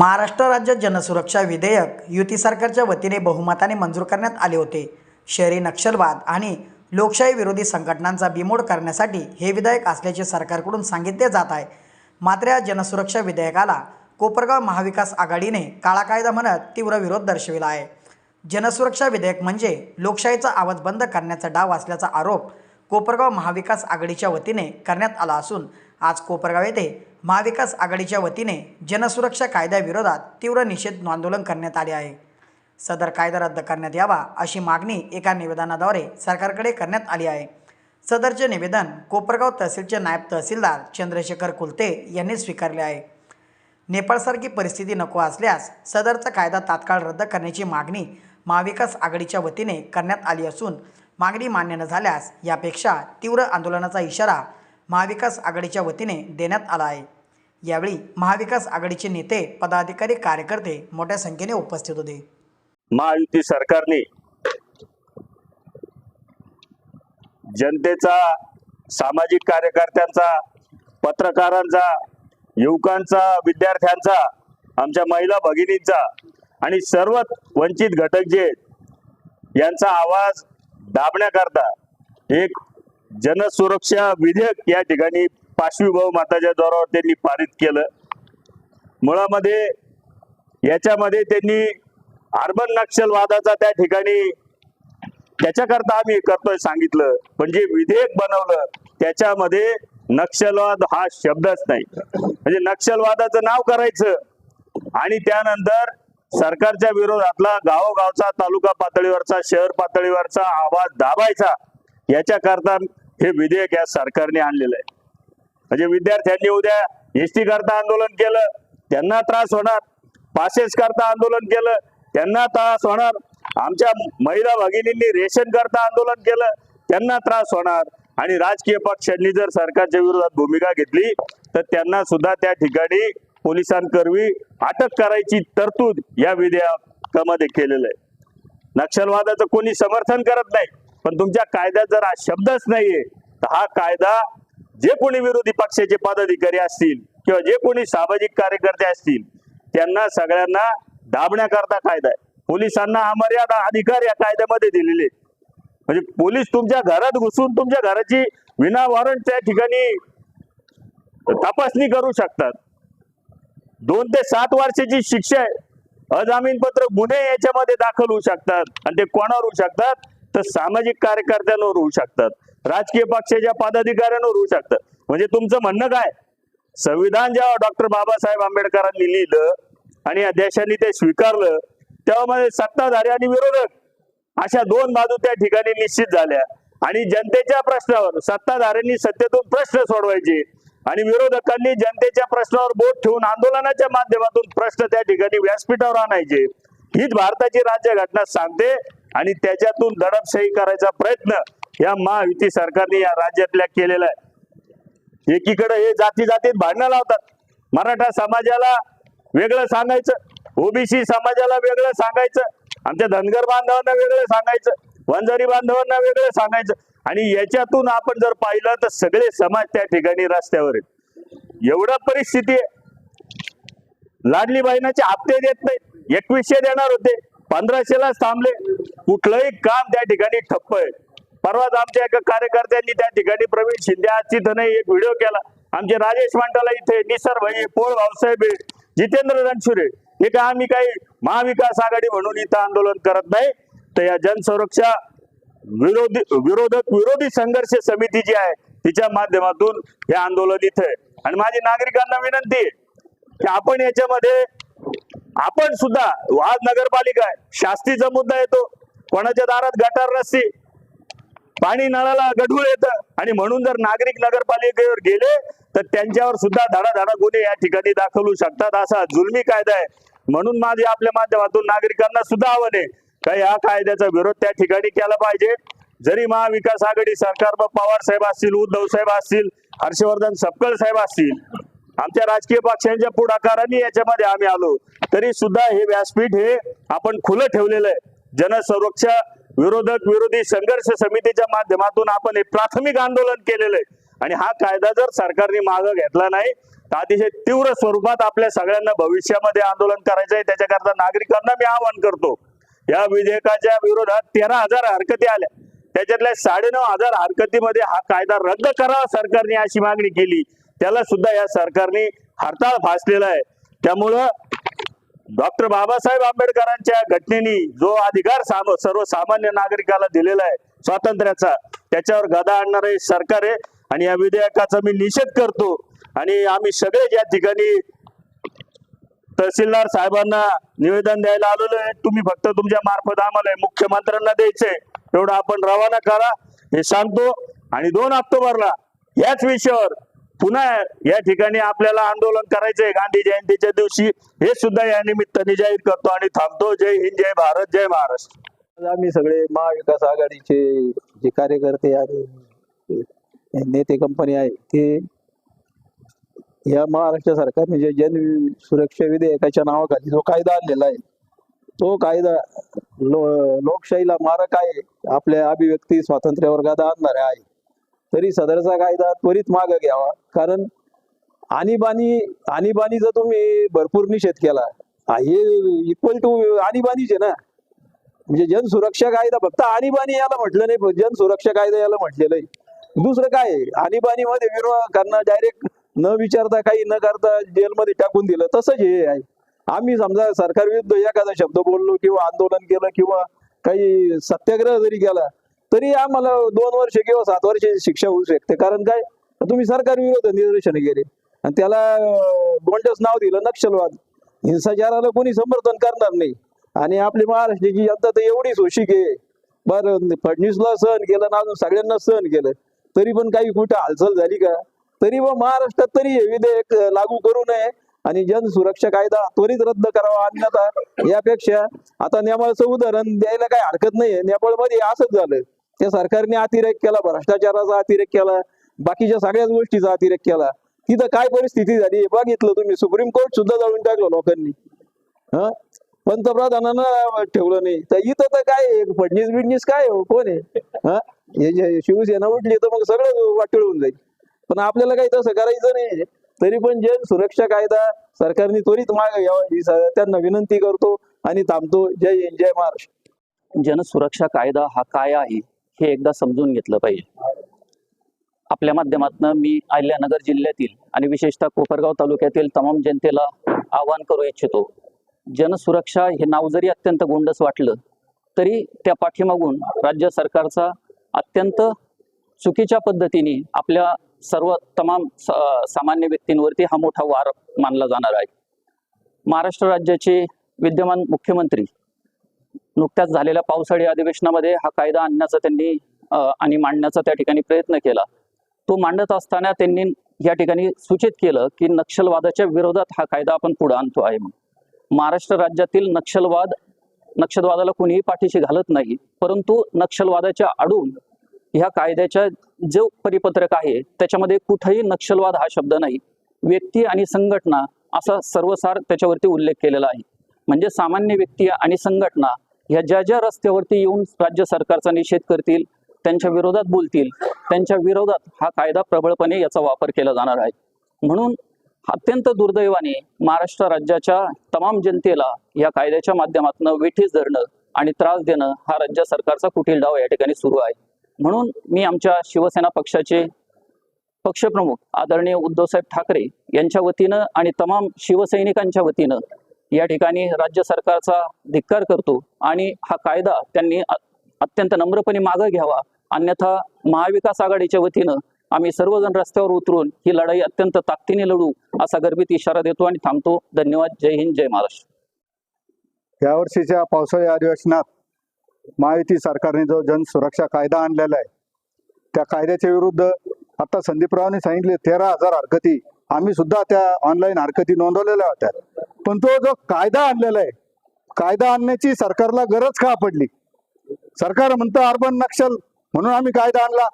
महाराष्ट्र राज्य जनसुरक्षा विधेयक युती सरकारच्या वतीने बहुमताने मंजूर करण्यात आले होते. शहरी नक्षलवाद आणि लोकशाही विरोधी संघटनांचा बिमोड करण्यासाठी हे विधेयक असल्याचे सरकारकडून सांगितले जात आहे. मात्र या जनसुरक्षा विधेयकाला कोपरगाव महाविकास आघाडीने काळा कायदा म्हणत तीव्र विरोध दर्शविला आहे. जनसुरक्षा विधेयक म्हणजे लोकशाहीचा आवाज बंद करण्याचा डाव असल्याचा आरोप कोपरगाव महाविकास आघाडीच्या वतीने करण्यात आला असून आज कोपरगाव येथे महाविकास आघाडीच्या वतीने जनसुरक्षा कायद्याविरोधात तीव्र निषेध आंदोलन करण्यात आले आहे. सदर कायदा रद्द करण्यात यावा अशी मागणी एका निवेदनाद्वारे सरकारकडे करण्यात आली आहे. सदरचे निवेदन कोपरगाव तहसीलचे नायब तहसीलदार चंद्रशेखर कुलते यांनी स्वीकारले आहे. नेपाळसारखी परिस्थिती नको असल्यास सदरचा कायदा तात्काळ रद्द करण्याची मागणी महाविकास आघाडीच्या वतीने करण्यात आली असून मागणी मान्य न झाल्यास यापेक्षा तीव्र आंदोलनाचा इशारा महाविकास आघाडीच्या वतीने देण्यात आला आहे. यावेळी महाविकास आघाडीचे नेते पदाधिकारी कार्यकर्ते मोठ्या संख्येने उपस्थित होते. महायुती सरकारने जनतेचा सामाजिक कार्यकर्त्यांचा पत्रकारांचा युवकांचा विद्यार्थ्यांचा आमच्या महिला भगिनींचा आणि सर्व वंचित घटक जे यांचा आवाज दाबण्याकरता एक जनसुरक्षा विधेयक या ठिकाणी पाचवी माताच्या जोरावर त्यांनी पारित केलं. मुळामध्ये याच्यामध्ये त्यांनी अर्बन नक्षलवादाचा त्या ठिकाणी त्याच्याकरता आम्ही करतोय सांगितलं. पण जे विधेयक बनवलं त्याच्यामध्ये नक्षलवाद हा शब्दच नाही. म्हणजे नक्षलवादाचं नाव करायचं आणि त्यानंतर सरकारच्या विरोधातला गावोगावचा तालुका पातळीवरचा शहर पातळीवरचा आवाज दाबायचा. याच्याकरता हे विधेयक या सरकारने आणलेलं आहे. म्हणजे विद्यार्थ्यांनी उद्या एस टी करता आंदोलन केलं त्यांना त्रास होणार. पासेस करता आंदोलन केलं त्यांना त्रास होणार. आमच्या महिला भगिनींनी रेशन करता आंदोलन केलं त्यांना त्रास होणार. आणि राजकीय पक्षांनी जर सरकारच्या विरोधात भूमिका घेतली तर त्यांना सुद्धा त्या ठिकाणी पोलिसांकरवी अटक करायची तरतूद या विधेयकामध्ये केलेलं आहे. नक्षलवादाचं कोणी समर्थन करत नाही. पण तुमच्या कायद्यात जर हा शब्दच नाहीये तर हा कायदा जे कोणी विरोधी पक्षाचे पदाधिकारी असतील किंवा जे कोणी सामाजिक कार्यकर्ते असतील त्यांना सगळ्यांना दाबण्याकरता कायदा आहे. पोलिसांना अमर्यादा अधिकार या कायद्यामध्ये दिलेले म्हणजे पोलीस तुमच्या घरात घुसून तुमच्या घराची विना वॉरंट त्या ठिकाणी तपासणी करू शकतात. दोन ते सात वर्षाची शिक्षा आहे. अजामीनपत्र गुन्हे याच्यामध्ये दाखल होऊ शकतात आणि ते कोणावर होऊ शकतात? तर सामाजिक कार्यकर्त्यांवर होऊ शकतात. राजकीय पक्षाच्या पदाधिकाऱ्यांवर होऊ शकतात. म्हणजे तुमचं म्हणणं काय? संविधान जेव्हा डॉक्टर बाबासाहेब आंबेडकरांनी लिहिलं आणि या देशाने ते स्वीकारलं तेव्हा मध्ये सत्ताधारी आणि विरोधक अशा दोन बाजू त्या ठिकाणी निश्चित झाल्या. आणि जनतेच्या प्रश्नावर सत्ताधाऱ्यांनी सत्तेतून प्रश्न सोडवायचे आणि विरोधकांनी जनतेच्या प्रश्नावर बोट ठेवून आंदोलनाच्या माध्यमातून प्रश्न त्या ठिकाणी व्यासपीठावर आणायचे. हीच भारताची राज्यघटना सांगते. आणि त्याच्यातून दडपशाही करायचा प्रयत्न या महायुती सरकारने या राज्यातल्या केलेला आहे. एकीकडे हे जाती जातीत भांडणं लावतात. मराठा समाजाला वेगळं सांगायचं ओबीसी समाजाला वेगळं सांगायचं आमच्या धनगर बांधवांना वेगळं सांगायचं वंजारी बांधवांना वेगळं सांगायचं. आणि याच्यातून आपण जर पाहिलं तर सगळे समाज त्या ठिकाणी रस्त्यावर आहेत. एवढा परिस्थिती आहे. लाडली बहिणाचे हप्ते देत नाही एकवीसशे देणार होते. पंधराशेलाच थांबले. कुठलंही काम त्या ठिकाणी ठप्प आहे. परवाच आमच्या एका कार्यकर्त्यांनी त्या ठिकाणी प्रवीण शिंदे आज तिथं नाही एक व्हिडिओ केला. आमचे राजेश मंडला इथे निसर भाई पोळ भाऊसाहेब जितेंद्र रणसुरे हे का आम्ही काही महाविकास आघाडी म्हणून इथं आंदोलन करत नाही. तर या जनसुरक्षा विरोधी विरोधक विरोधी संघर्ष समिती जी आहे तिच्या माध्यमातून हे आंदोलन इथे आणि माझी नागरिकांना विनंती आहे की आपण याच्यामध्ये आपण सुद्धा आज नगरपालिका आहे शास्तीचा मुद्दा येतो. कोणाच्या दारात गटार रस्ती पाणी नळाला गढूळ येतं. आणि म्हणून जर नागरिक नगरपालिकेवर गेले तर त्यांच्यावर सुद्धा धडाधडा गुन्हे या ठिकाणी दाखल होऊ शकतात. असा जुलमी कायदा आहे. म्हणून माझे आपल्या माध्यमातून नागरिकांना सुद्धा आव्हान आहे का या कायद्याचा विरोध त्या ठिकाणी केला पाहिजे. जरी महाविकास आघाडी सरकार पवार साहेब असतील उद्धव साहेब असतील हर्षवर्धन सपकल साहेब असतील आमच्या राजकीय पक्षांच्या पुढाकाराने याच्यामध्ये आम्ही आलो. तरी सुद्धा हे व्यासपीठ हे आपण खुलं ठेवलेलं आहे. जनसंरक्षक विरोधक विरोधी संघर्ष समितीच्या माध्यमातून आपण हे प्राथमिक आंदोलन केलेलं आहे. आणि हा कायदा जर सरकारने मागं घेतला नाही तर अतिशय तीव्र स्वरूपात आपल्या सगळ्यांना भविष्यामध्ये आंदोलन करायचं आहे. त्याच्याकरता नागरिकांना मी आवाहन करतो या विधेयकाच्या विरोधात तेरा हजार हरकती आल्या. त्याच्यातल्या साडेनऊ हजार हरकतीमध्ये हा कायदा रद्द करावा सरकारने अशी मागणी केली. त्याला सुद्धा या सरकारने हरताळ फासलेला आहे. त्यामुळं डॉक्टर बाबासाहेब आंबेडकरांच्या घटनेने जो अधिकार साम सर्वसामान्य नागरिकाला दिलेला आहे स्वातंत्र्याचा त्याच्यावर गदा आणणार सरकार आहे आणि या विधेयकाचा मी निषेध करतो. आणि आम्ही सगळे या ठिकाणी तहसीलदार साहेबांना निवेदन द्यायला आलेलो आहे तुम्ही फक्त तुमच्या मार्फत आम्हाला मुख्यमंत्र्यांना द्यायचंय. एवढं आपण रवाना करा हे सांगतो. आणि दोन ऑक्टोबरला याच विषयावर पुन्हा या ठिकाणी आपल्याला आंदोलन करायचंय. गांधी जयंतीच्या दिवशी हे सुद्धा या निमित्ताने जाहीर करतो आणि थांबतो. जय हिंद जय भारत जय महाराष्ट्र. आम्ही सगळे महाविकास आघाडीचे जे कार्यकर्ते आणि नेते कंपनी आहे ते या महाराष्ट्र सरकारने जे जन सुरक्षा विधेयकाच्या नावाखाली जो कायदा आणलेला आहे तो कायदा लो लोकशाहीला मारक आहे. आपल्या अभिव्यक्ती स्वातंत्र्यावर गादा आणणारा आहे. तरी सदरचा कायदा त्वरित माग घ्यावा. कारण आणीबाणी आणीबाणीचा तुम्ही भरपूर निषेध केला हे इक्वल टू आणीबाणीच आहे ना. म्हणजे जन सुरक्षा कायदा फक्त आणीबाणी याला म्हटलं नाही जनसुरक्षा जन सुरक्षा कायदा याला म्हटलेलं आहे. दुसरं काय आहे? आणीबाणीमध्ये विरोध करणं डायरेक्ट न विचारता काही न करता जेलमध्ये टाकून दिलं तसंच हे आहे. आम्ही समजा सरकार विरुद्ध एखादा शब्द बोललो किंवा आंदोलन केलं किंवा काही सत्याग्रह जरी केला तरी आम्हाला दोन वर्ष किंवा सात वर्ष शिक्षा होऊ शकते. कारण काय? तुम्ही सरकार विरोध निदर्शन केले. आणि त्याला गोंडस नाव दिलं नक्षलवाद. हिंसाचाराला कोणी समर्थन करणार नाही. आणि आपली महाराष्ट्राची जनता तर एवढी सोशिक आहे बरं फडणवीसला सहन केलं ना अजून सगळ्यांना सहन केलं. तरी पण काही कुठं हालचाल झाली का? तरी व महाराष्ट्रात तरी हे विधेयक लागू करू नये. आणि जन सुरक्षा कायदा त्वरित रद्द करावा अन्यथा यापेक्षा आता नेपाळचं उदाहरण द्यायला काही हरकत नाहीये. नेपाळमध्ये असंच झालं. त्या सरकारने अतिरेक केला भ्रष्टाचाराचा अतिरेक केला बाकीच्या सगळ्याच गोष्टीचा अतिरेक केला. तिथं काय परिस्थिती झाली हे बघितलं तुम्ही. सुप्रीम कोर्ट सुद्धा जाळून टाकलं लोकांनी. हा? पंतप्रधानांना ठेवलं नाही. तर इथं तर काय फडणीस बिडणीस काय हो कोण आहे? हा? हे जे शिवसेना उठली तर मग सगळं वाटळ होऊन जाईल. पण आपल्याला काही तसं करायचं नाही तरी पण जन सुरक्षा कायदा सरकारने त्वरित माग घ्यावा त्यांना विनंती करतो आणि थांबतो. जय हिंद जय महाराष्ट्र. जनसुरक्षा कायदा हा काय आहे? हे एकदा समजून घेतलं पाहिजे. आपल्या माध्यमातून मी अहिल्यानगर जिल्ह्यातील आणि विशेषतः कोपरगाव तालुक्यातील तमाम जनतेला आवाहन करू इच्छितो. जनसुरक्षा हे नाव जरी अत्यंत गोंडस वाटलं तरी त्या पाठीमागून राज्य सरकारचा अत्यंत चुकीच्या पद्धतीने आपल्या सर्व तमाम सामान्य व्यक्तींवरती हा मोठा वार मानला जाणार आहे. महाराष्ट्र राज्याचे विद्यमान मुख्यमंत्री नुकत्याच झालेल्या पावसाळी अधिवेशनामध्ये हा कायदा आणण्याचा त्यांनी आणि मांडण्याचा त्या ठिकाणी प्रयत्न केला. तो मांडत असताना त्यांनी या ठिकाणी सूचित केलं की नक्षलवादाच्या विरोधात हा कायदा आपण पुढे आणतो आहे म्हणून. महाराष्ट्र राज्यातील नक्षलवाद नक्षलवादाला कोणीही पाठीशी घालत नाही परंतु नक्षलवादाच्या आडून ह्या कायद्याच्या जो परिपत्रक आहे त्याच्यामध्ये कुठेही नक्षलवाद हा शब्द नाही. व्यक्ती आणि संघटना असा सर्वसार त्याच्यावरती उल्लेख केलेला आहे. म्हणजे सामान्य व्यक्ती आणि संघटना ह्या ज्या ज्या रस्त्यावरती येऊन राज्य सरकारचा निषेध करतील त्यांच्या विरोधात बोलतील त्यांच्या विरोधात हा कायदा प्रबळपणे याचा वापर केला जाणार आहे. म्हणून अत्यंत दुर्दैवाने महाराष्ट्र राज्याच्या तमाम जनतेला या कायद्याच्या माध्यमातून वेठीस धरणं आणि त्रास देणं हा राज्य सरकारचा कुठील डाव या ठिकाणी सुरू आहे. म्हणून मी आमच्या शिवसेना पक्षाचे पक्षप्रमुख आदरणीय उद्धवसाहेब ठाकरे यांच्या वतीनं आणि तमाम शिवसैनिकांच्या वतीनं या ठिकाणी राज्य सरकारचा धिक्कार करतो आणि हा कायदा त्यांनी अत्यंत नम्रपणे मागं घ्यावा. अन्यथा महाविकास आघाडीच्या वतीनं आम्ही सर्वजण रस्त्यावर उतरून ही लढाई अत्यंत ताकदीने लढू असा गर्भित इशारा देतो आणि थांबतो. धन्यवाद. जय हिंद जय महाराष्ट्र. यावर्षीच्या पावसाळी अधिवेशनात महायुती सरकारने जो जन सुरक्षा कायदा आणलेला आहे त्या कायद्याच्या विरुद्ध आता संदीपरावने सांगितले तेरा हजार हरकती आम्ही सुद्धा त्या ऑनलाईन हरकती नोंदवलेल्या होत्या. पण तो जो कायदा आणलेला आहे कायदा आणण्याची सरकारला गरज का पडली? सरकार म्हणतं अर्बन नक्षल म्हणून आम्ही कायदा आणला.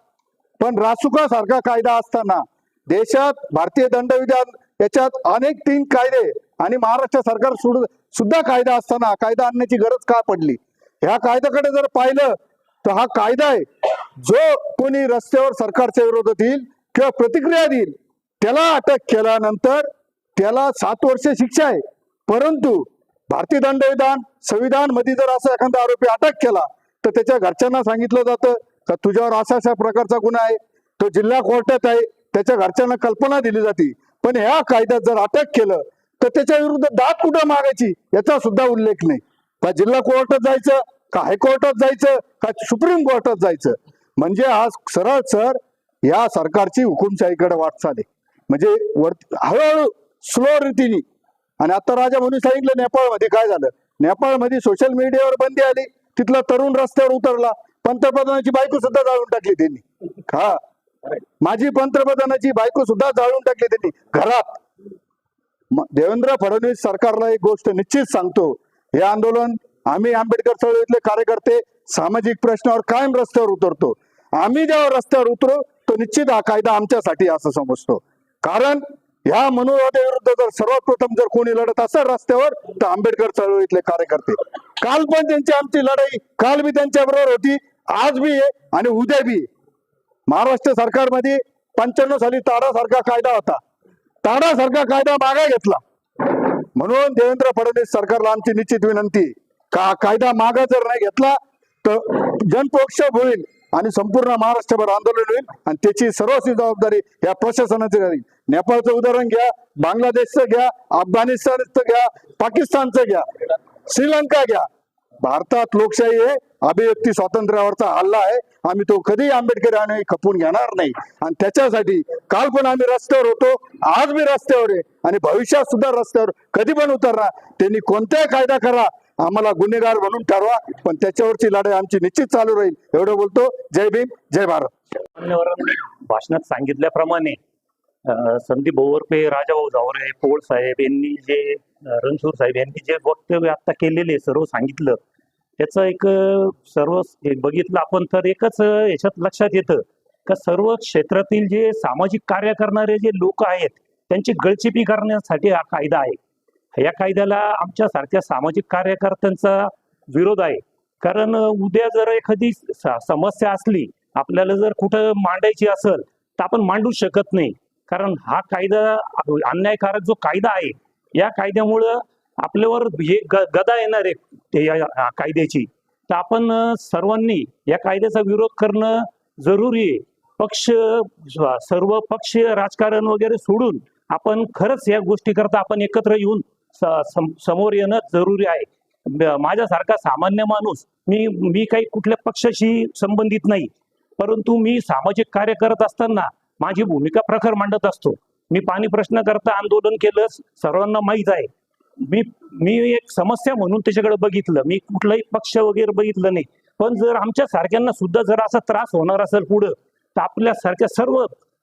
पण रासुका सारखा कायदा असताना देशात भारतीय दंडविधान याच्यात अनेक तीन कायदे आणि महाराष्ट्र सरकार सुड- सुद्धा कायदा असताना कायदा आणण्याची गरज का पडली? ह्या कायद्याकडे जर पाहिलं तर हा कायदा आहे जो कोणी रस्त्यावर सरकारच्या विरोधात येईल किंवा प्रतिक्रिया देईल त्याला अटक केल्यानंतर त्याला सात वर्ष शिक्षा आहे. परंतु भारतीय दंडविधान संविधानमध्ये जर असा एखादा आरोपी अटक केला तर त्याच्या घरच्यांना सांगितलं जातं का तुझ्यावर असा अशा प्रकारचा गुन्हा आहे तो जिल्हा कोर्टात आहे त्याच्या घरच्यांना कल्पना दिली जाते. पण ह्या कायद्यात जर अटक केलं तर त्याच्या विरुद्ध दात कुठं मागायची याचा सुद्धा उल्लेख नाही. का जिल्हा कोर्टात जायचं का हायकोर्टात जायचं का सुप्रीम कोर्टात जायचं? म्हणजे आज सरळ सर या सरकारची हुकुमशाहीकडे वाटचाल आहे. म्हणजे वर हळूहळू स्लो रीतीने. आणि आता राजा म्हणून सांगितलं नेपाळमध्ये काय झालं? नेपाळमध्ये सोशल मीडियावर बंदी आली. तिथला तरुण रस्त्यावर उतरला. पंतप्रधानाची बायको सुद्धा जाळून टाकली त्यांनी. हा. माझी पंतप्रधानाची बायको सुद्धा जाळून टाकली त्यांनी. घरात. देवेंद्र फडणवीस सरकारला एक गोष्ट निश्चित सांगतो. हे आंदोलन आम्ही आंबेडकर चळवळीतले कार्यकर्ते सामाजिक प्रश्नावर कायम रस्त्यावर उतरतो. आम्ही जेव्हा रस्त्यावर उतरू तो निश्चित हा कायदा आमच्यासाठी असं समजतो. कारण ह्या मनोवादाविरुद्ध जर सर्वात प्रथम जर कोणी लढत असेल रस्त्यावर तर आंबेडकर चळवळीतले कार्यकर्ते. काल पण त्यांची आमची लढाई काल बी त्यांच्या बरोबर होती आज बी आहे आणि उद्या बी महाराष्ट्र सरकारमध्ये पंच्याण्णव साली ताडासारखा कायदा होता. ताडासारखा कायदा मागा घेतला. म्हणून देवेंद्र फडणवीस सरकारला आमची निश्चित विनंती का कायदा मागा जर नाही घेतला तर जनपक्ष होईल. आणि संपूर्ण महाराष्ट्रभर आंदोलन होईल. आणि त्याची सर्वस्वी जबाबदारी या प्रशासनाची राहील. नेपाळचं उदाहरण घ्या बांगलादेशचं घ्या अफगाणिस्तानचं घ्या पाकिस्तानचं घ्या श्रीलंका घ्या. भारतात लोकशाही आहे अभिव्यक्ती स्वातंत्र्यावरचा हल्ला आहे. आम्ही तो कधी आंबेडकर आणि खपून घेणार नाही. आणि त्याच्यासाठी काल पण आम्ही रस्त्यावर होतो आज मी रस्त्यावर आहे. आणि भविष्यात सुद्धा रस्त्यावर कधी पण उतरणार त्यांनी कोणताही कायदा करा आम्हाला गुन्हेगार म्हणून ठरवा पण त्याच्यावरची लढाई आमची निश्चित चालू राहील. एवढं बोलतो. जय भीम जय भारत. भाषणात सांगितल्याप्रमाणे संदीप बोवरपे राजाभाऊ जावरे पोळ साहेब यांनी जे रणसूर साहेब यांनी जे वक्तव्य आता केलेले सर्व सांगितलं. त्याचं एक सर्व बघितलं आपण तर एकच याच्यात लक्षात येतं का सर्व क्षेत्रातील जे सामाजिक कार्य करणारे जे लोक आहेत त्यांची गळचिपी करण्यासाठी हा कायदा आहे. या कायद्याला आमच्या सारख्या सामाजिक कार्यकर्त्यांचा विरोध आहे. कारण उद्या जर एखादी स- समस्या असली आपल्याला जर कुठं मांडायची असेल तर आपण मांडू शकत नाही. कारण हा कायदा अन्यायकारक जो कायदा आहे या कायद्यामुळं आपल्यावर हे ग- गदा येणार आहे ते या कायद्याची. तर आपण सर्वांनी या कायद्याचा विरोध करणं जरुरी आहे. पक्ष सर्व पक्ष राजकारण वगैरे सोडून आपण खरंच या गोष्टीकरता आपण एकत्र येऊन समोर येणं जरुरी आहे. माझ्यासारखा सामान्य माणूस मी मी काही कुठल्या पक्षाशी संबंधित नाही. परंतु मी सामाजिक कार्य करत असताना माझी भूमिका प्रखर मांडत असतो. मी पाणी प्रश्न करता आंदोलन केलं सर्वांना माहीत आहे. मी मी एक समस्या म्हणून त्याच्याकडे बघितलं. मी कुठलाही पक्ष वगैरे बघितलं नाही. पण जर आमच्या सारख्यांना सुद्धा जर असा त्रास होणार असेल पुढं तर आपल्या सारख्या सर्व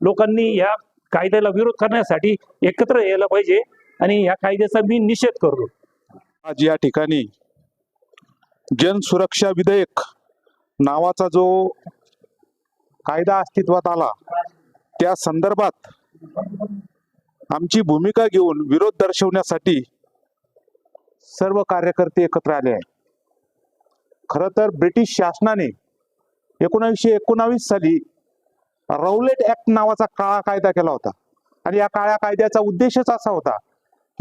लोकांनी या कायद्याला विरोध करण्यासाठी एकत्र यायला पाहिजे. आणि या कायद्याचा मी निषेध करतो. आज या ठिकाणी जन सुरक्षा विधेयक नावाचा जो कायदा अस्तित्वात आला त्या संदर्भात आमची भूमिका घेऊन विरोध दर्शवण्यासाठी सर्व कार्यकर्ते एकत्र आले आहेत. खरं तर ब्रिटिश शासनाने एकोणावीसशे एकोणावीस साली रौलेट ऍक्ट नावाचा काळा कायदा केला होता. आणि या काळ्या कायद्याचा उद्देशच असा होता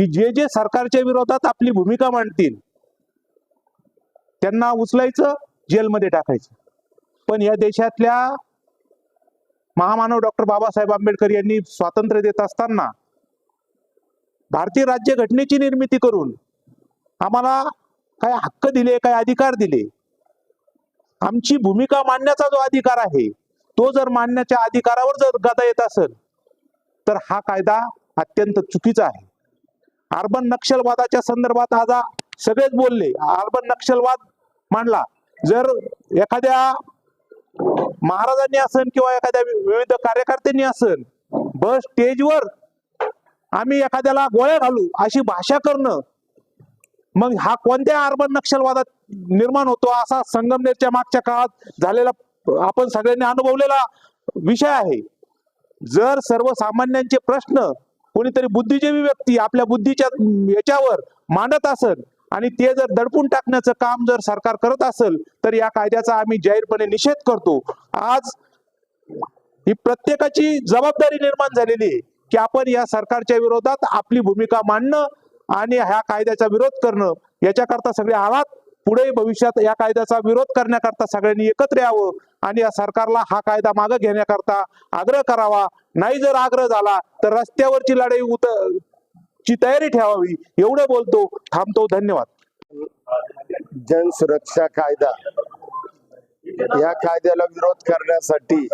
की जे जे सरकारच्या विरोधात आपली भूमिका मांडतील त्यांना उचलायचं जेलमध्ये टाकायचं. पण या देशातल्या महामानव डॉक्टर बाबासाहेब आंबेडकर यांनी स्वातंत्र्य देत असताना भारतीय राज्यघटनेची निर्मिती करून आम्हाला काय हक्क दिले काय अधिकार दिले? आमची भूमिका मांडण्याचा जो अधिकार आहे तो जर मांडण्याच्या अधिकारावर जर गदा येत असेल तर हा कायदा अत्यंत चुकीचा आहे. अर्बन नक्षलवादाच्या संदर्भात आज सगळेच बोलले. अर्बन नक्षलवाद मांडला. जर एखाद्या महाराजांनी असन किंवा एखाद्या विविध कार्यकर्त्यांनी असन बस स्टेजवर आम्ही एखाद्याला गोळ्या घालू अशी भाषा करणं मग हा कोणत्या अर्बन नक्षलवादात निर्माण होतो असा संगमनेरच्या मागच्या काळात झालेला आपण सगळ्यांनी अनुभवलेला विषय आहे. जर सर्वसामान्यांचे प्रश्न कोणीतरी बुद्धिजीवी व्यक्ती आपल्या बुद्धीच्या याच्यावर मांडत असेल आणि ते जर दडपून टाकण्याचं काम जर सरकार करत असेल तर या कायद्याचा आम्ही जाहीरपणे निषेध करतो. आज ही प्रत्येकाची जबाबदारी निर्माण झालेली आहे की आपण या सरकारच्या विरोधात आपली भूमिका मांडणं आणि ह्या कायद्याचा विरोध करणं याच्याकरता सगळे आहात पुढे भविष्यात या कायद्याचा विरोध करण्याकरता सगळ्यांनी एकत्र यावं आणि या सरकारला हा कायदा मागे घेण्याकरता आग्रह करावा. नाही जर आग्रह झाला तर रस्त्यावरची लढाई उत ची तयारी ठेवावी. एवढं बोलतो. थांबतो. धन्यवाद. जन सुरक्षा कायदा. या कायद्याला विरोध करण्यासाठी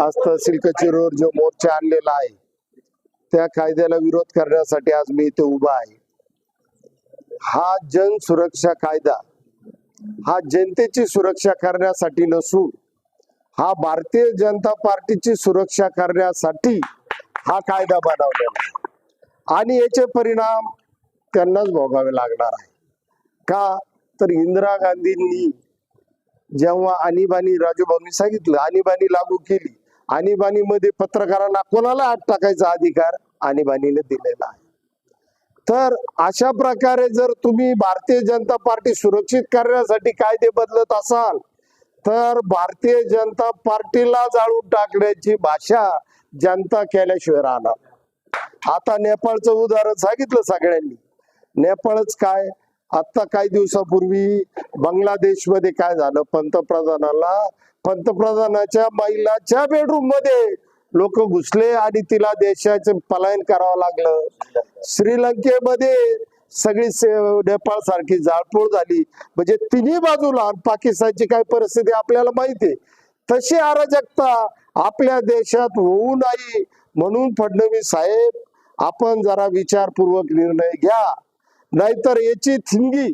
आज तहसील कचेरीवर जो मोर्चा आणलेला आहे त्या कायद्याला विरोध करण्यासाठी आज मी इथे उभा आहे. हा जन सुरक्षा कायदा हा जनतेची सुरक्षा करण्यासाठी नसून हा भारतीय जनता पार्टीची सुरक्षा करण्यासाठी हा कायदा बनवलेला आणि याचे परिणाम त्यांनाच भोगावे लागणार आहे. का? तर इंदिरा गांधींनी जेव्हा आणीबाणी राजूभाऊंनी सांगितलं आणीबाणी लागू केली. आणीबाणीमध्ये पत्रकारांना कोणाला आत टाकायचा अधिकार? आणीबाणीने दिलेला आहे. तर अशा प्रकारे जर तुम्ही भारतीय जनता पार्टी सुरक्षित करण्यासाठी कायदे बदलत असाल तर भारतीय जनता पार्टीला जाळून टाकण्याची भाषा जनता केल्याशिवाय राहणार. आता नेपाळचं उदाहरण सांगितलं सगळ्यांनी. नेपाळच काय? आता काही दिवसापूर्वी बांगलादेशमध्ये काय झालं? पंतप्रधानाला पंतप्रधानाच्या महिलाच्या बेडरूममध्ये लोक घुसले आणि तिला देशाचे पलायन करावं लागलं. श्रीलंकेमध्ये सगळी नेपाळ सारखी जाळपोळ झाली. म्हणजे तिन्ही बाजूला पाकिस्तानची काय परिस्थिती आपल्याला माहिती आहे. तशी अराजकता आपल्या देशात होऊ नाही म्हणून फडणवीस साहेब आपण जरा विचारपूर्वक निर्णय घ्या. नाहीतर याची थिंगी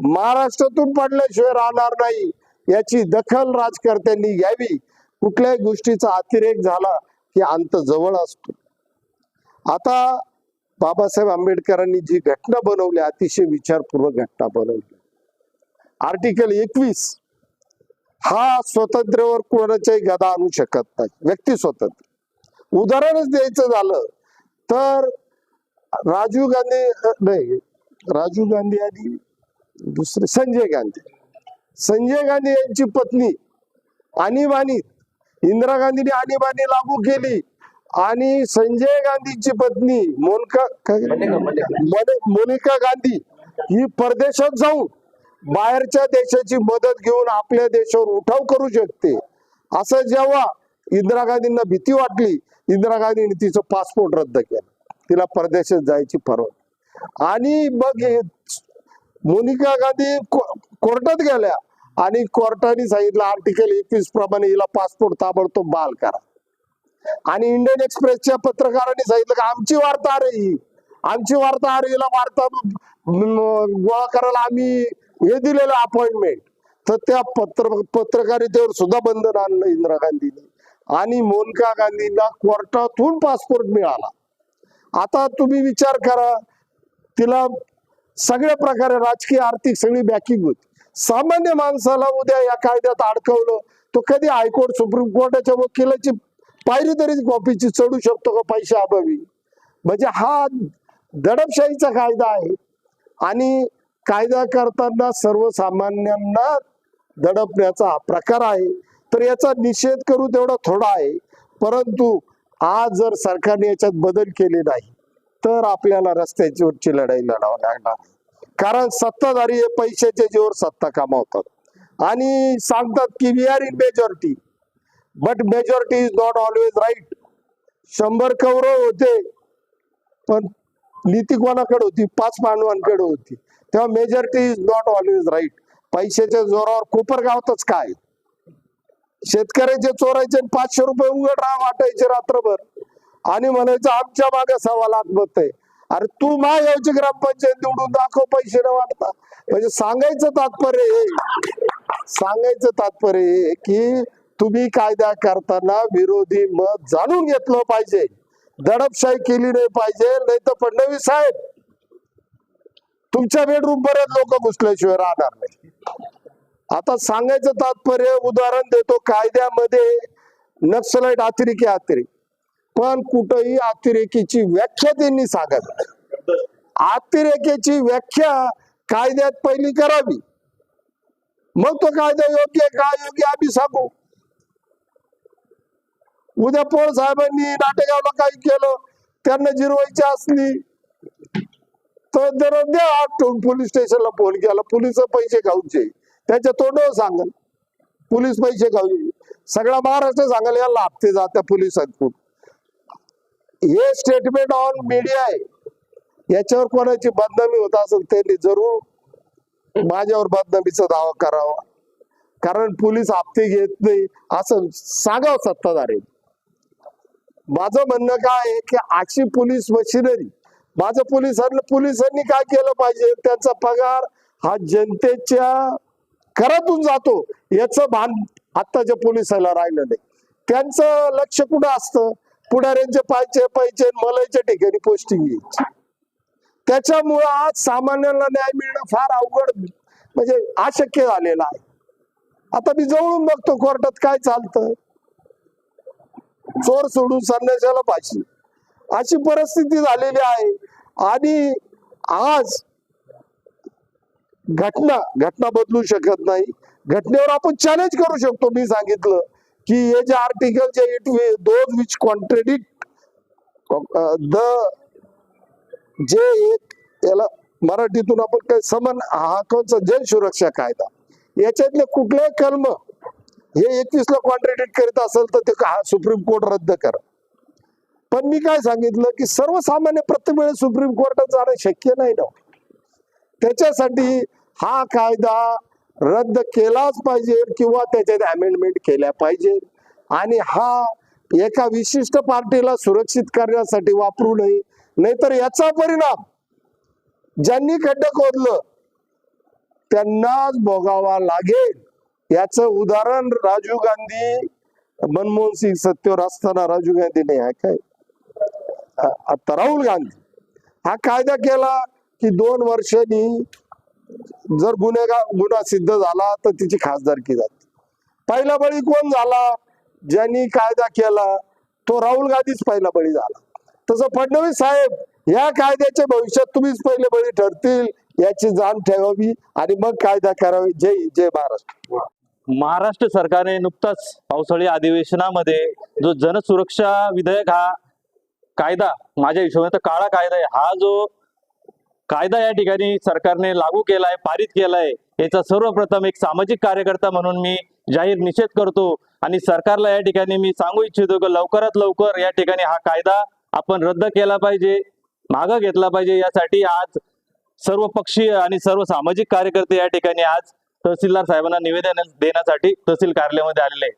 महाराष्ट्रातून पडल्याशिवाय राहणार नाही. याची दखल राजकर्त्यांनी घ्यावी. कुठल्याही गोष्टीचा अतिरेक झाला की अंत जवळ असतो. आता बाबासाहेब आंबेडकरांनी जी घटना बनवली अतिशय विचारपूर्वक घटना बनवली. आर्टिकल एकवीस हा स्वातंत्र्यावर कोणाच्याही गदा आणू शकत नाही. व्यक्ती स्वातंत्र्य उदाहरणच द्यायचं झालं तर राजीव गांधी नाही राजीव गांधी आणि दुसरे संजय गांधी. संजय गांधी यांची पत्नी आणीबाणीत इंदिरा गांधीने आणीबाणी लागू केली. आणि संजय गांधीची पत्नी मोनिका मोनिका गांधी ही परदेशात जाऊन बाहेरच्या देशाची मदत घेऊन आपल्या देशावर उठाव करू शकते. असं जेव्हा इंदिरा गांधींना भीती वाटली इंदिरा गांधीने तिचं पासपोर्ट रद्द केलं. तिला परदेशात जायची परवानगी. आणि मग मोनिका गांधी कोर्टात गेल्या. आणि कोर्टाने सांगितलं आर्टिकल एकवीस प्रमाणे हिला पासपोर्ट ताबडतोब बहाल करा. आणि इंडियन एक्सप्रेसच्या पत्रकारांनी सांगितलं की आमची वार्ता आहे ही. आमची वार्ता अरे हिला वार्ता गोळा करायला आम्ही हे दिलेलं अपॉइंटमेंट तर त्या पत्र पत्रकारितेवर सुद्धा बंधन आणलं इंदिरा गांधीने. आणि मोनिका गांधींना कोर्टातून पासपोर्ट मिळाला. आता तुम्ही विचार करा तिला सगळ्या प्रकारे राजकीय आर्थिक सगळी बॅकिंग होती. सामान्य माणसाला उद्या या कायद्यात अडकवलं तो कधी हायकोर्ट सुप्रीम कोर्टाच्या वकिलाची पायरी तरी कॉपीची चढू शकतो का पैशा अभावी? म्हणजे हा दडपशाहीचा कायदा आहे आणि कायदा करताना सर्वसामान्यांना दडपण्याचा हा प्रकार आहे. तर याचा निषेध करू तेवढा थोडा आहे. परंतु आज जर सरकारने याच्यात बदल केले नाही तर आपल्याला रस्त्याची लढाई लढावं लागणार. कारण सत्ताधारी हे पैशाच्या जीवर सत्ता कमावतात. आणि सांगतात की we are in majority but majority is not always right शंभर कौरव होते पण नीती कोणाकडे होती? पाच पांडवांकडे होती. तेव्हा majority is not always right पैशाच्या जोरावर कोपरगावातच काय? शेतकऱ्याचे चोरायचे आणि पाचशे रुपये उघड राहा वाटायचे रात्रभर. आणि म्हणायचं आमच्या मागे सव्वा लाख मत आहे. अरे तू महागावची ग्रामपंचायत निवडून दाखव पैसे न वाटता म्हणजे सांगायचं तात्पर्य सांगायचं तात्पर्य की तुम्ही कायदा करताना विरोधी मत जाणून घेतलं पाहिजे. दडपशाही केली नाही पाहिजे नाही तर फडणवीस साहेब तुमच्या बेडरूम पर्यंत लोक घुसल्याशिवाय राहणार नाही. आता सांगायचं तात्पर्य उदाहरण देतो कायद्यामध्ये नक्सलाईट अतिरेकी अतिरेक. पण कुठंही अतिरेकीची व्याख्या त्यांनी सांगत नाही. अतिरेकीची व्याख्या कायद्यात पहिली करावी. मग तो कायदा योग्य काय का? योग्य आम्ही सांगू. उद्या पोळ साहेबांनी नाटेगावला काही केलं त्यांना जिरवायची असली तर दररोज द्या. आठवून पोलीस स्टेशनला फोन केला. पोलीस पैसे खाऊचे त्याच्या तोंडावर सांगल. पोलीस पैसे खाऊ सगळा महाराष्ट्र सांगाल याला हप्ते जात्या पोलिसांकडून. हे स्टेटमेंट ऑन मीडिया आहे. याच्यावर कोणाची बदनामी होत असेल त्यांनी जरूर माझ्यावर बदनामीचा दावा करावा. कारण पोलीस हप्ते घेत नाही असं सांगावं सत्ताधारी. माझं म्हणणं काय आहे की अशी पोलीस मशिनरी माझं पोलिसांना पोलिसांनी काय केलं पाहिजे? त्यांचा पगार हा जनतेच्या घरातून जातो. याचं भान आत्ताच्या पोलिसाला राहिलं नाही. त्यांचं लक्ष कुठं असतं? पुढाऱ्यांचे पायचे पाहिजे मलाईच्या ठिकाणी पोस्टिंग यायची त्याच्यामुळं आज सामान्यांना न्याय मिळणं फार अवघड म्हणजे अशक्य झालेलं आहे. आता मी जवळून बघतो कोर्टात काय चालतं. चोर सोडून संन्याशाला पाहिजे अशी परिस्थिती झालेली आहे. आणि आज घटना घटना बदलू शकत नाही. घटनेवर आपण चॅलेंज करू शकतो मी सांगितलं. की हे जे आर्टिकल जे it those which contradict the जे एक याला मराठीतून आपण काय समन हा कोणचा जन सुरक्षा कायदा. याच्यातले कुठले कलम हे एकवीस ला कॉन्ट्रेडिक्ट करीत असेल तर ते का- सुप्रीम कोर्ट रद्द करा. पण मी काय सांगितलं की सर्वसामान्य प्रत्येक वेळेस सुप्रीम कोर्टात जाणं शक्य नाही ना. त्याच्यासाठी हा कायदा रद्द केलाच पाहिजे किंवा त्याच्यात अमेंडमेंट केल्या पाहिजे. आणि हा एका विशिष्ट पार्टीला सुरक्षित करण्यासाठी वापरू नये. नाहीतर याचा परिणाम ज्यांनी खड्ड खोदलं त्यांनाच भोगावा लागेल. याचं उदाहरण राजीव गांधी मनमोहन सिंग सत्तेवर असताना राजीव गांधी नाही काय? आता राहुल गांधी. हा कायदा केला की दोन वर्षांनी जर गुन्हेगार गुन्हा सिद्ध झाला तर तिची खासदारकी जाते पहिला बळी कोण झाला? ज्यांनी कायदा केला तो राहुल गांधीच पहिला बळी झाला. तसं फडणवीस साहेब या कायद्याच्या भविष्यात तुम्हीच पहिले बळी ठरतील याची जाण ठेवावी आणि मग कायदा करावी. जय जय महाराष्ट्र. महाराष्ट्र सरकारने नुकताच पावसाळी अधिवेशनामध्ये जो जनसुरक्षा विधेयक हा कायदा माझ्या हिशोबाने तर काळा कायदा आहे हा जो कायदा या ठिकाणी सरकारने लागू केलाय पारित केलाय. याचा सर्वप्रथम एक सामाजिक कार्यकर्ता म्हणून मी जाहीर निषेध करतो आणि सरकारला या ठिकाणी मी सांगू इच्छितो की लवकरात लवकर या ठिकाणी हा कायदा आपण रद्द केला पाहिजे मागं घेतला पाहिजे. यासाठी आज सर्व पक्षीय आणि सर्व सामाजिक कार्यकर्ते या ठिकाणी आज तहसीलदार साहेबांना निवेदन देण्यासाठी तहसील कार्यालयामध्ये आलेले आहे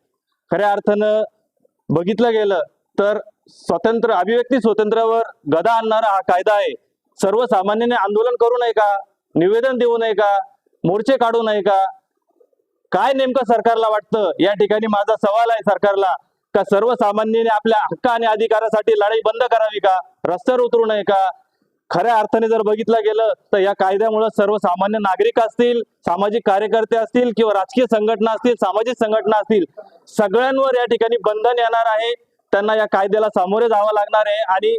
खऱ्या अर्थानं बघितलं गेलं तर स्वतंत्र अभिव्यक्ती स्वातंत्र्यावर गदा आणणारा हा कायदा आहे. सर्वसामान्याने आंदोलन करू नये का? निवेदन देऊ नये का? मोर्चे काढू नये का? काय नेमकं सरकारला वाटतं? या ठिकाणी माझा सवाल आहे सरकारला. का सर्वसामान्याने आपल्या हक्क आणि अधिकारासाठी लढाई बंद करावी का? रस्त्यावर उतरू नये का? खऱ्या अर्थाने जर बघितलं गेलं तर या कायद्यामुळे सर्वसामान्य नागरिक असतील सामाजिक कार्यकर्ते असतील किंवा राजकीय संघटना असतील सामाजिक संघटना असतील सगळ्यांवर या ठिकाणी बंधन येणार आहे. त्यांना या कायद्याला सामोरे जावं लागणार आहे आणि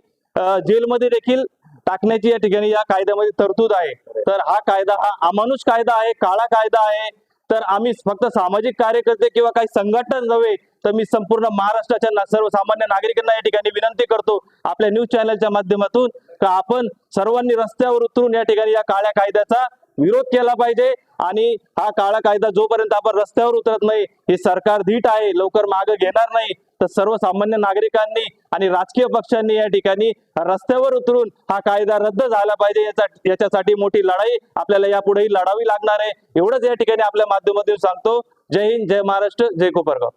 जेलमध्ये देखील टाकण्याची या ठिकाणी या कायद्यामध्ये तरतूद आहे. तर हा कायदा हा अमानुष कायदा आहे काळा कायदा आहे. तर आम्ही फक्त सामाजिक कार्यकर्ते किंवा काही संघटन नव्हे तर मी संपूर्ण महाराष्ट्राच्या सर्वसामान्य नागरिकांना या ठिकाणी विनंती करतो आपल्या न्यूज चॅनलच्या माध्यमातून का आपण सर्वांनी रस्त्यावर उतरून या ठिकाणी या काळ्या कायद्याचा विरोध केला पाहिजे आणि हा काळा कायदा जोपर्यंत आपण रस्त्यावर उतरत नाही हे सरकार धीट आहे लवकर मागे घेणार नाही तर सर्वसामान्य नागरिकांनी आणि राजकीय पक्षांनी या ठिकाणी रस्त्यावर उतरून हा कायदा रद्द झाला पाहिजे याचा याच्यासाठी मोठी लढाई आपल्याला यापुढेही लढावी लागणार आहे. एवढंच या ठिकाणी आपल्या माध्यमातून सांगतो. जय हिंद जय महाराष्ट्र जय कोपरगाव.